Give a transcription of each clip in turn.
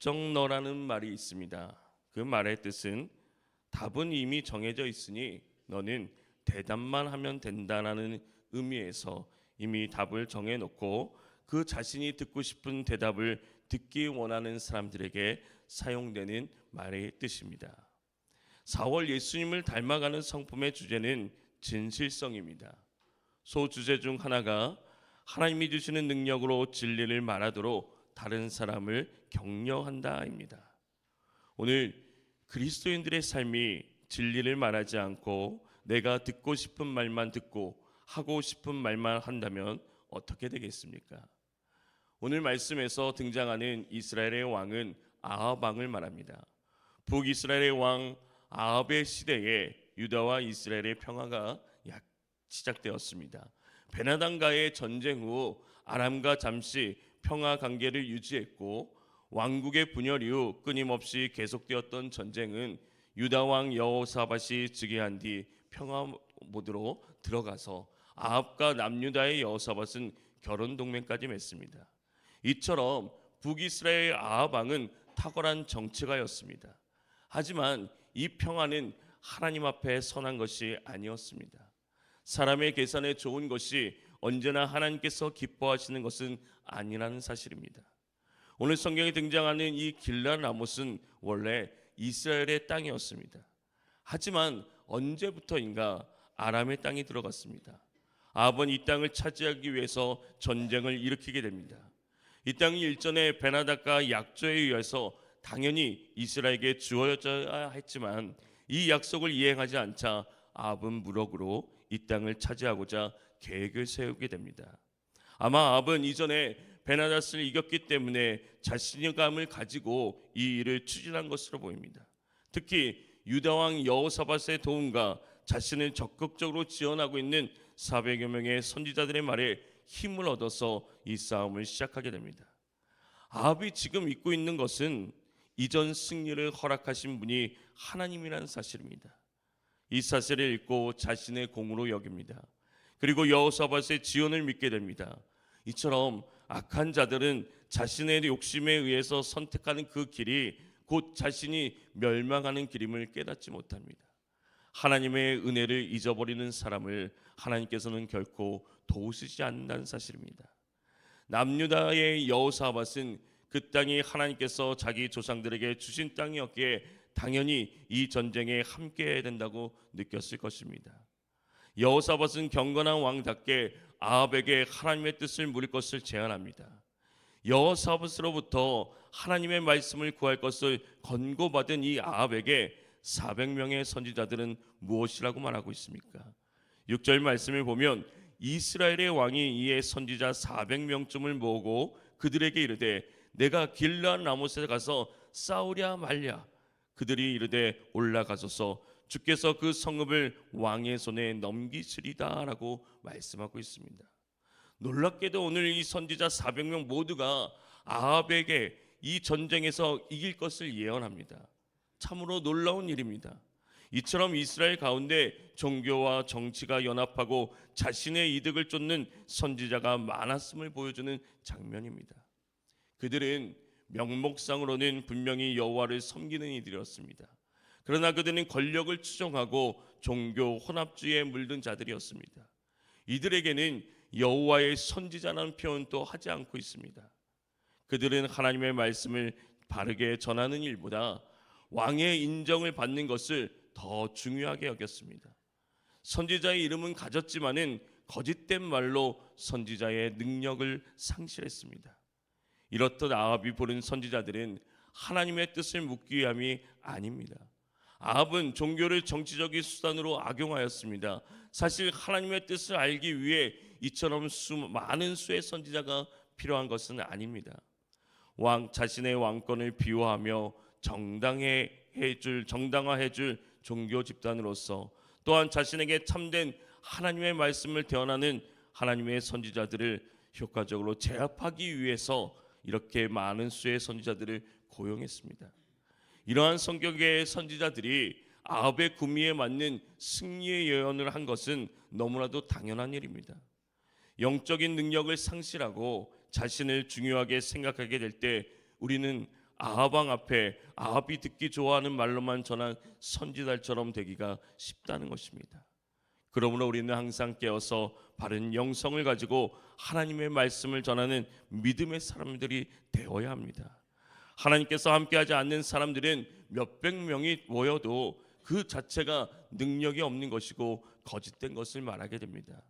답정너라는 말이 있습니다. 그 말의 뜻은 답은 이미 정해져 있으니 너는 대답만 하면 된다라는 의미에서 이미 답을 정해 놓고 그 자신이 듣고 싶은 대답을 듣기 원하는 사람들에게 사용되는 말의 뜻입니다. 4월 예수님을 닮아가는 성품의 주제는 진실성입니다. 소주제 중 하나가 하나님이 주시는 능력으로 진리를 말하도록 다른 사람을 격려한다입니다. 오늘 그리스도인들의 삶이 진리를 말하지 않고 내가 듣고 싶은 말만 듣고 하고 싶은 말만 한다면 어떻게 되겠습니까? 오늘 말씀에서 등장하는 이스라엘의 왕은 아합 왕을 말합니다. 북이스라엘의 왕 아합의 시대에 유다와 이스라엘의 평화가 약 시작되었습니다. 베나단과의 전쟁 후 아람과 잠시 평화 관계를 유지했고 왕국의 분열 이후 끊임없이 계속되었던 전쟁은 유다 왕 여호사밧이 즉위한 뒤 평화 모드로 들어가서 아합과 남유다의 여호사밧은 결혼 동맹까지 맺습니다. 이처럼 북이스라엘 아합 왕은 탁월한 정치가였습니다. 하지만 이 평화는 하나님 앞에 선한 것이 아니었습니다. 사람의 계산에 좋은 것이 언제나 하나님께서 기뻐하시는 것은 아니라는 사실입니다. 오늘 성경에 등장하는 이 길란 라못은 원래 이스라엘의 땅이었습니다. 하지만 언제부터인가 아람의 땅이 들어갔습니다. 아합은 이 땅을 차지하기 위해서 전쟁을 일으키게 됩니다. 이 땅이 일전에 베나닥과 약조에 의해서 당연히 이스라엘에게 주어져야 했지만 이 약속을 이행하지 않자 아합은 무력으로 이 땅을 차지하고자 계획을 세우게 됩니다. 아마 아합은 이전에 베나다스를 이겼기 때문에 자신감을 가지고 이 일을 추진한 것으로 보입니다. 특히 유다 왕 여호사밧의 도움과 자신을 적극적으로 지원하고 있는 400여 명의 선지자들의 말에 힘을 얻어서 이 싸움을 시작하게 됩니다. 아합이 지금 잊고 있는 것은 이전 승리를 허락하신 분이 하나님이라는 사실입니다. 이 사실을 읽고 자신의 공으로 여깁니다. 그리고 여호사밧의 지원을 믿게 됩니다. 이처럼 악한 자들은 자신의 욕심에 의해서 선택하는 그 길이 곧 자신이 멸망하는 길임을 깨닫지 못합니다. 하나님의 은혜를 잊어버리는 사람을 하나님께서는 결코 도우시지 않는다는 사실입니다. 남유다의 여호사밧은 그 땅이 하나님께서 자기 조상들에게 주신 땅이었기에 당연히 이 전쟁에 함께해야 된다고 느꼈을 것입니다. 여호사밧은 경건한 왕답게 아합에게 하나님의 뜻을 물을 것을 제안합니다. 여호사밧으로부터 하나님의 말씀을 구할 것을 권고받은 이 아합에게 400명의 선지자들은 무엇이라고 말하고 있습니까? 6절 말씀을 보면 이스라엘의 왕이 이에 선지자 400명쯤을 모으고 그들에게 이르되 내가 길란 라못에 가서 싸우랴 말랴 그들이 이르되 올라가소서 주께서 그 성읍을 왕의 손에 넘기시리다라고 말씀하고 있습니다. 놀랍게도 오늘 이 선지자 400명 모두가 아합에게 이 전쟁에서 이길 것을 예언합니다. 참으로 놀라운 일입니다. 이처럼 이스라엘 가운데 종교와 정치가 연합하고 자신의 이득을 쫓는 선지자가 많았음을 보여주는 장면입니다. 그들은 명목상으로는 분명히 여호와를 섬기는 이들이었습니다. 그러나 그들은 권력을 추종하고 종교 혼합주의에 물든 자들이었습니다. 이들에게는 여호와의 선지자라는 표현도 하지 않고 있습니다. 그들은 하나님의 말씀을 바르게 전하는 일보다 왕의 인정을 받는 것을 더 중요하게 여겼습니다. 선지자의 이름은 가졌지만은 거짓된 말로 선지자의 능력을 상실했습니다. 이렇듯 아합이 부른 선지자들은 하나님의 뜻을 묻기 위함이 아닙니다. 아합은 종교를 정치적인 수단으로 악용하였습니다. 사실 하나님의 뜻을 알기 위해 이처럼 수, 많은 수의 선지자가 필요한 것은 아닙니다. 왕 자신의 왕권을 비호하며 정당해 해줄 정당화해 줄 종교 집단으로서 또한 자신에게 참된 하나님의 말씀을 대언하는 하나님의 선지자들을 효과적으로 제압하기 위해서 이렇게 많은 수의 선지자들을 고용했습니다. 이러한 성격의 선지자들이 아합의 구미에 맞는 승리의 예언을 한 것은 너무나도 당연한 일입니다. 영적인 능력을 상실하고 자신을 중요하게 생각하게 될 때 우리는 아합왕 앞에 아합이 듣기 좋아하는 말로만 전한 선지자처럼 되기가 쉽다는 것입니다. 그러므로 우리는 항상 깨어서 바른 영성을 가지고 하나님의 말씀을 전하는 믿음의 사람들이 되어야 합니다. 하나님께서 함께하지 않는 사람들은 몇백 명이 모여도 그 자체가 능력이 없는 것이고 거짓된 것을 말하게 됩니다.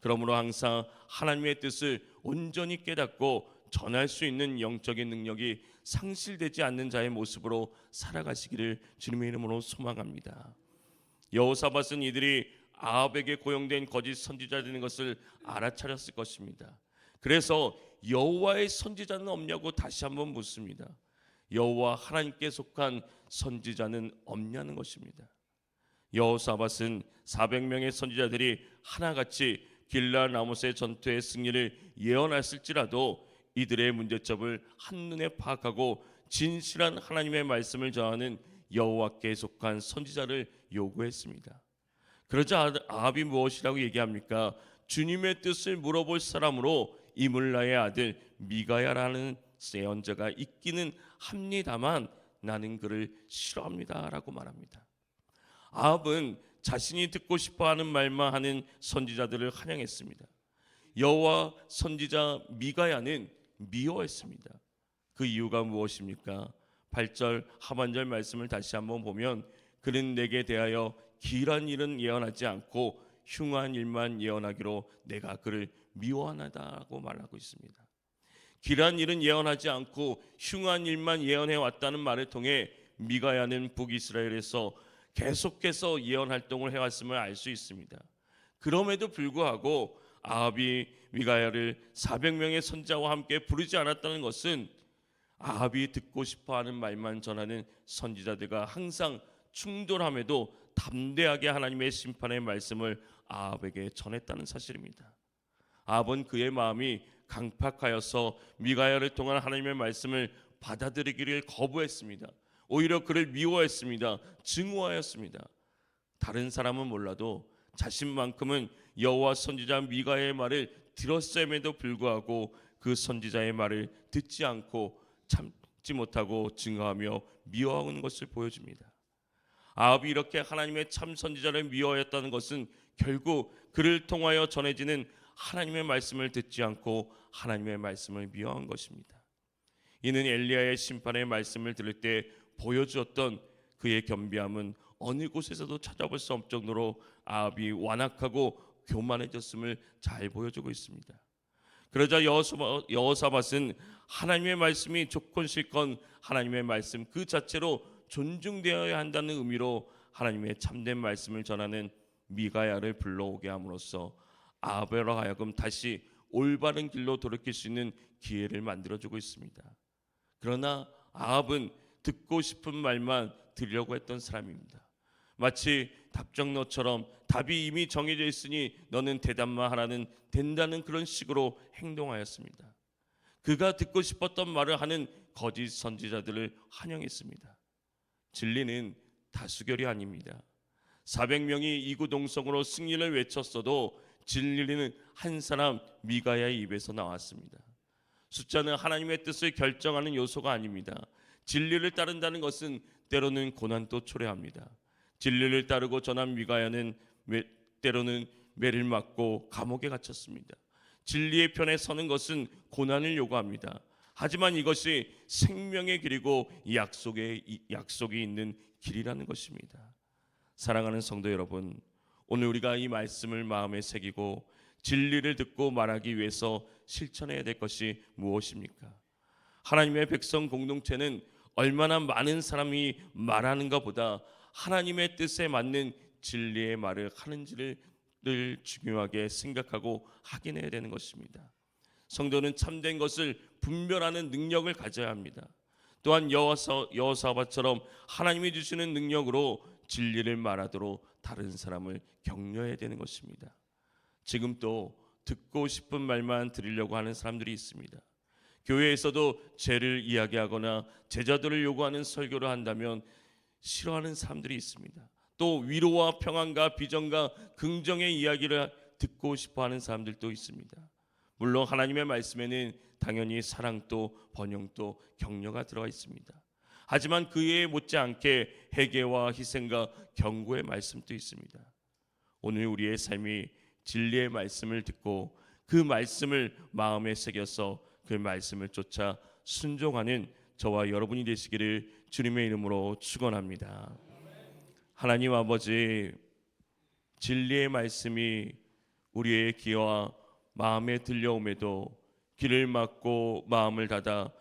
그러므로 항상 하나님의 뜻을 온전히 깨닫고 전할 수 있는 영적인 능력이 상실되지 않는 자의 모습으로 살아가시기를 주님의 이름으로 소망합니다. 여호사밧은 이들이 아합에게 고용된 거짓 선지자 되는 것을 알아차렸을 것입니다. 그래서 여호와의 선지자는 없냐고 다시 한번 묻습니다. 여호와 하나님께 속한 선지자는 없냐는 것입니다. 여호사밧은 400명의 선지자들이 하나같이 길라 나못의 전투의 승리를 예언했을지라도 이들의 문제점을 한눈에 파악하고 진실한 하나님의 말씀을 전하는 여호와께 속한 선지자를 요구했습니다. 그러자 아합이 무엇이라고 얘기합니까? 주님의 뜻을 물어볼 사람으로 이물라의 아들 미가야라는 세언자가 있기는 합니다만 나는 그를 싫어합니다라고 말합니다. 아합은 자신이 듣고 싶어하는 말만 하는 선지자들을 환영했습니다. 여호와 선지자 미가야는 미워했습니다. 그 이유가 무엇입니까? 8절 하반절 말씀을 다시 한번 보면 그는 내게 대하여 길한 일은 예언하지 않고 흉한 일만 예언하기로 내가 그를 미워하나다고 말하고 있습니다. 길한 일은 예언하지 않고 흉한 일만 예언해 왔다는 말을 통해 미가야는 북이스라엘에서 계속해서 예언 활동을 해왔음을 알 수 있습니다. 그럼에도 불구하고 아합이 미가야를 400명의 선자와 함께 부르지 않았다는 것은 아합이 듣고 싶어하는 말만 전하는 선지자들과 항상 충돌함에도 담대하게 하나님의 심판의 말씀을 아합에게 전했다는 사실입니다. 아합은 그의 마음이 강팍하여서 미가야를 통한 하나님의 말씀을 받아들이기를 거부했습니다. 오히려 그를 미워했습니다. 증오하였습니다. 다른 사람은 몰라도 자신만큼은 여호와 선지자 미가의 말을 들었음에도 불구하고 그 선지자의 말을 듣지 않고 참지 못하고 증오하며 미워하는 것을 보여줍니다. 아합이 이렇게 하나님의 참 선지자를 미워했다는 것은 결국 그를 통하여 전해지는 하나님의 말씀을 듣지 않고 하나님의 말씀을 미워한 것입니다. 이는 엘리야의 심판의 말씀을 들을 때 보여주었던 그의 겸비함은 어느 곳에서도 찾아볼 수 없을 정도로 아합이 완악하고 교만해졌음을 잘 보여주고 있습니다. 그러자 여호사밧은 하나님의 말씀이 조건 실건 하나님의 말씀 그 자체로 존중되어야 한다는 의미로 하나님의 참된 말씀을 전하는 미가야를 불러오게 함으로써 아벨로 하여금 다시 올바른 길로 돌이킬 수 있는 기회를 만들어주고 있습니다. 그러나 아합은 듣고 싶은 말만 들으려고 했던 사람입니다. 마치 답정너처럼 답이 이미 정해져 있으니 너는 대답만 하라는 된다는 그런 식으로 행동하였습니다. 그가 듣고 싶었던 말을 하는 거짓 선지자들을 환영했습니다. 진리는 다수결이 아닙니다. 400명이 이구동성으로 승리를 외쳤어도 진리는 한 사람 미가야의 입에서 나왔습니다. 숫자는 하나님의 뜻을 결정하는 요소가 아닙니다. 진리를 따른다는 것은 때로는 고난도 초래합니다. 진리를 따르고 전한 미가야는 때로는 매를 맞고 감옥에 갇혔습니다. 진리의 편에 서는 것은 고난을 요구합니다. 하지만 이것이 생명의 길이고 약속의 약속이 있는 길이라는 것입니다. 사랑하는 성도 여러분, 오늘 우리가 이 말씀을 마음에 새기고 진리를 듣고 말하기 위해서 실천해야 될 것이 무엇입니까? 하나님의 백성 공동체는 얼마나 많은 사람이 말하는가 보다 하나님의 뜻에 맞는 진리의 말을 하는지를 늘 중요하게 생각하고 확인해야 되는 것입니다. 성도는 참된 것을 분별하는 능력을 가져야 합니다. 또한 여호사 여호사밧처럼 하나님이 주시는 능력으로 진리를 말하도록 다른 사람을 격려해야 되는 것입니다. 지금 또 듣고 싶은 말만 들으려고 하는 사람들이 있습니다. 교회에서도 죄를 이야기하거나 제자들을 요구하는 설교를 한다면 싫어하는 사람들이 있습니다. 또 위로와 평안과 비전과 긍정의 이야기를 듣고 싶어 하는 사람들도 있습니다. 물론 하나님의 말씀에는 당연히 사랑도 번영도 격려가 들어가 있습니다. 하지만 그에 못지않게 회개와 희생과 경고의 말씀도 있습니다. 오늘 우리의 삶이 진리의 말씀을 듣고 그 말씀을 마음에 새겨서 그 말씀을 쫓아 순종하는 저와 여러분이 되시기를 주님의 이름으로 축원합니다. 하나님 아버지 진리의 말씀이 우리의 귀와 마음에 들려옴에도 귀를 막고 마음을 닫아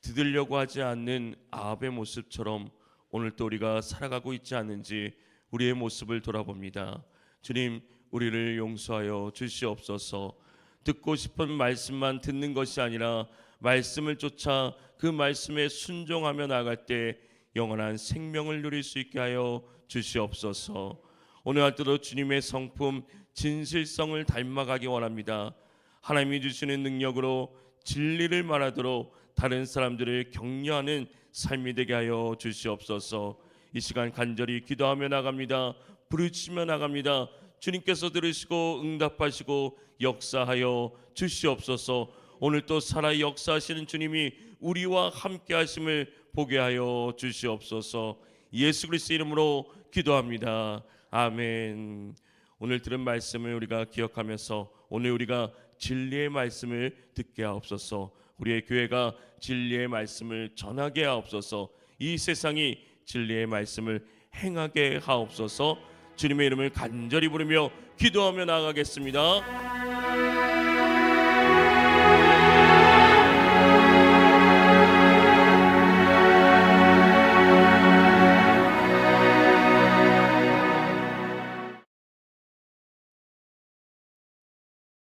듣으려고 하지 않는 아합의 모습처럼 오늘 또 우리가 살아가고 있지 않는지 우리의 모습을 돌아봅니다. 주님, 우리를 용서하여 주시옵소서. 듣고 싶은 말씀만 듣는 것이 아니라 말씀을 쫓아 그 말씀에 순종하며 나갈 때 영원한 생명을 누릴 수 있게 하여 주시옵소서. 오늘 하루도 주님의 성품 진실성을 닮아가기 원합니다. 하나님이 주시는 능력으로 진리를 말하도록 다른 사람들을 격려하는 삶이 되게 하여 주시옵소서. 이 시간 간절히 기도하며 나갑니다. 부르치며 나갑니다. 주님께서 들으시고 응답하시고 역사하여 주시옵소서. 오늘 또 살아 역사하시는 주님이 우리와 함께 하심을 보게 하여 주시옵소서. 예수 그리스도 이름으로 기도합니다. 아멘. 오늘 들은 말씀을 우리가 기억하면서 오늘 우리가 진리의 말씀을 듣게 하옵소서. 우리의 교회가 진리의 말씀을 전하게 하옵소서. 이 세상이 진리의 말씀을 행하게 하옵소서. 주님의 이름을 간절히 부르며 기도하며 나아가겠습니다.